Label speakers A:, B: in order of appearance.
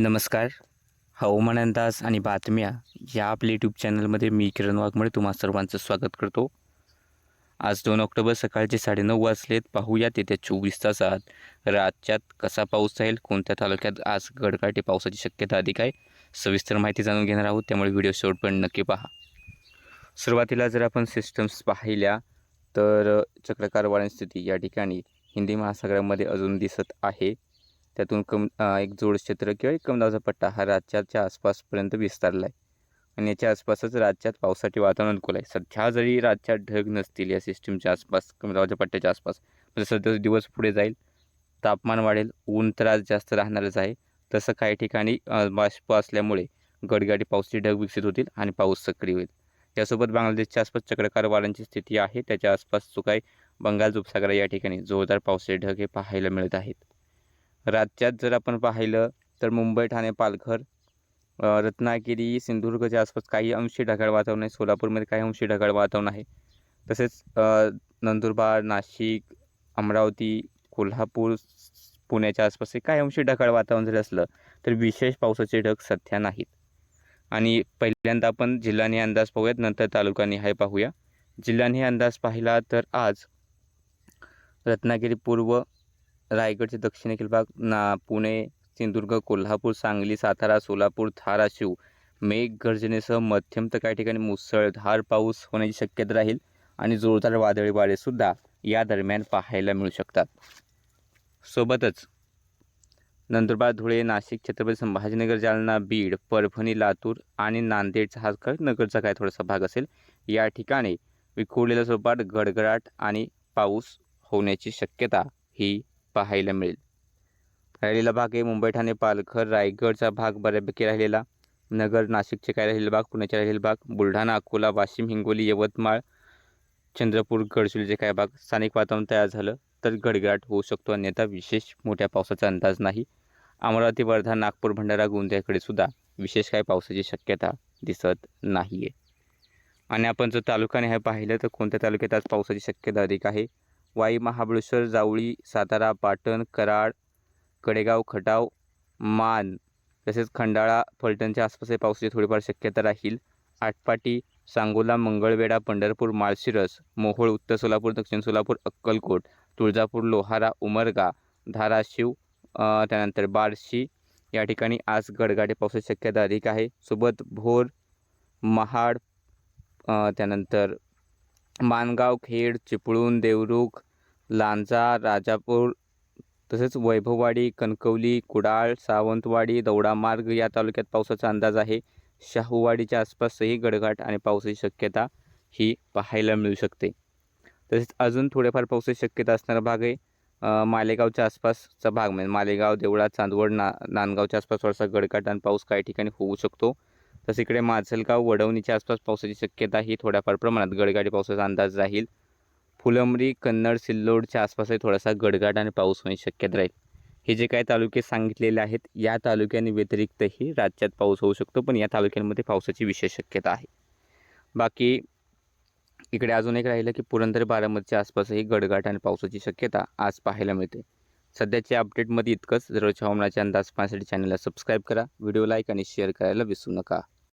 A: नमस्कार. हवामान अंदाज आणि बातम्या या आपल्या यूट्यूब चॅनलमध्ये मी किरण वाघमळे तुम्हा सर्वांचं स्वागत करतो. आज दोन ऑक्टोबर सकाळचे साडेनऊ वाजलेत. पाहूयात येत्या चोवीस तासात राज्यात कसा पाऊस राहील कोणत्या तालुक्यात आज गडकाठी पावसाची शक्यता अधिक आहे सविस्तर माहिती जाणून घेणार आहोत. त्यामुळे व्हिडिओ शेवटपर्यंत नक्की पहा. सुरुवातीला जर आपण सिस्टम्स पाहिल्या तर चक्रकार वारण स्थिती या ठिकाणी हिंदी महासागरामध्ये अजून दिसत आहे. त्यातून कम एक जोड क्षेत्र किंवा एक कम पट्टा हा राज्याच्या आसपासपर्यंत विस्तारला आहे आणि याच्या आसपासच राज्यात पावसाचे वातावरण अनुकूल आहे. सध्या जरी राज्यात ढग नसतील या सिस्टीमच्या आसपास कमदाबाच्या पट्ट्याच्या आसपास म्हणजे सध्या दिवस पुढे जाईल तापमान वाढेल ऊन त्रास जास्त राहणारच आहे. तसं काही ठिकाणी बाष्प असल्यामुळे गडगाडी पावसाचे ढग विकसित होतील आणि पाऊस सक्रिय होईल. यासोबत बांगलादेशच्या आसपास चक्रकार वाऱ्यांची स्थिती आहे. त्याच्या आसपास जो काही बंगाल उपसागरा या ठिकाणी जोरदार पावसाचे ढग हे पाहायला मिळत आहेत. राज्यात जर आपण पाहिलं तर मुंबई ठाणे पालघर रत्नागिरी सिंधुदुर्गच्या आसपास काही अंशी ढगाळ वातावरण आहे. सोलापूरमध्ये काही अंशी ढगाळ वातावरण आहे. तसेच नंदुरबार नाशिक अमरावती कोल्हापूर पुण्याच्या आसपास हे काही अंशी ढगाळ वातावरण जरी असलं तर विशेष पावसाचे ढग सध्या नाहीत. आणि पहिल्यांदा आपण जिल्हानिहाय अंदाज पाहूयात नंतर तालुकानिहाय पाहूया. जिल्हानिहाय अंदाज पाहिला तर आज रत्नागिरी पूर्व रायगडचे दक्षिणेकडील भाग ना पुणे सिंधुदुर्ग कोल्हापूर सांगली सातारा सोलापूर धाराशिव मेघगर्जनेसह मध्यम तर काही ठिकाणी मुसळधार पाऊस होण्याची शक्यता राहील आणि जोरदार वादळी वारेसुद्धा या दरम्यान पाहायला मिळू शकतात. सोबतच नंदुरबार धुळे नाशिक छत्रपती संभाजीनगर जालना बीड परभणी लातूर आणि नांदेडचा हा नगरचा काय थोडासा भाग असेल. या ठिकाणी विखुरलेल्या स्वरूपात गडगडाट आणि पाऊस होण्याची शक्यता ही पाहायला मिळेल. राहिलेला भाग आहे मुंबई ठाणे पालघर रायगडचा भाग बऱ्यापैकी राहिलेला. नगर नाशिकचे काय राहिलेले भाग पुण्याचे राहिलेले भाग बुलढाणा अकोला वाशिम हिंगोली यवतमाळ चंद्रपूर गडचिरोलीचे काय भाग स्थानिक वातावरण तयार झालं तर गडगडाट होऊ शकतो. अन्यथा विशेष मोठ्या पावसाचा अंदाज नाही. अमरावती वर्धा नागपूर भंडारा गोंदियाकडे सुद्धा विशेष काय पावसाची शक्यता दिसत नाही आहे आणि आपण जर तालुकाने हे पाहिलं तर कोणत्या तालुक्यात आज पावसाची शक्यता अधिक आहे? वाई महाबळेश्वर जावळी सातारा पाटण कराड कडेगाव खटाव मान तसेच खंडाळा फलटणच्या आसपास हे पावसाची थोडीफार शक्यता राहील. आटपाटी सांगोला मंगळवेढा पंढरपूर माळशिरस मोहोळ उत्तर सोलापूर दक्षिण सोलापूर अक्कलकोट तुळजापूर लोहारा उमरगा धाराशिव त्यानंतर बार्शी. या ठिकाणी आज गडगाडे पावसाची शक्यता अधिक आहे. सोबत भोर महाड त्यानंतर मानगाव खेड चिपळूण देवरुख लांजा राजापूर तसेच वैभववाडी कणकवली कुडाळ सावंतवाडी दौडा मार्ग या तालुक्यात पावसाचा अंदाज आहे. शाहूवाडीच्या आसपासही गडघाट आणि पावसाची शक्यता ही पाहायला मिळू शकते. तसेच अजून थोडेफार पावसाची शक्यता असणारा भाग आहे मालेगावच्या आसपासचा भाग. म्हणजे मालेगाव देवळा चांदवड ना नांदगावच्या आसपास थोडासा गडकाट आणि पाऊस काही ठिकाणी होऊ शकतो. तसं इकडे माजलगाव वडवणीच्या आसपास पावसाची शक्यता ही थोड्याफार प्रमाणात गडगाडी पावसाचा अंदाज राहील. फुलंब्री कन्नड सिल्लोडच्या आसपासही थोडासा गडगाट आणि पाऊस होण्याची शक्यता राहील. हे जे काही तालुके सांगितलेले आहेत या तालुक्यांनी व्यतिरिक्तही राज्यात पाऊस होऊ शकतो पण या तालुक्यांमध्ये पावसाची विशेष शक्यता आहे. बाकी इकडे अजून एक राहिलं की पुरंदर बारामतीच्या आसपासही गडगाट आणि पावसाची शक्यता आज पाहायला मिळते. सध्याच्या अपडेटमध्ये इतकंच. जर हवामानाचे अंदाज पाहण्यासाठी चॅनलला सबस्क्राईब करा. व्हिडिओ लाईक आणि शेअर करायला विसरू नका.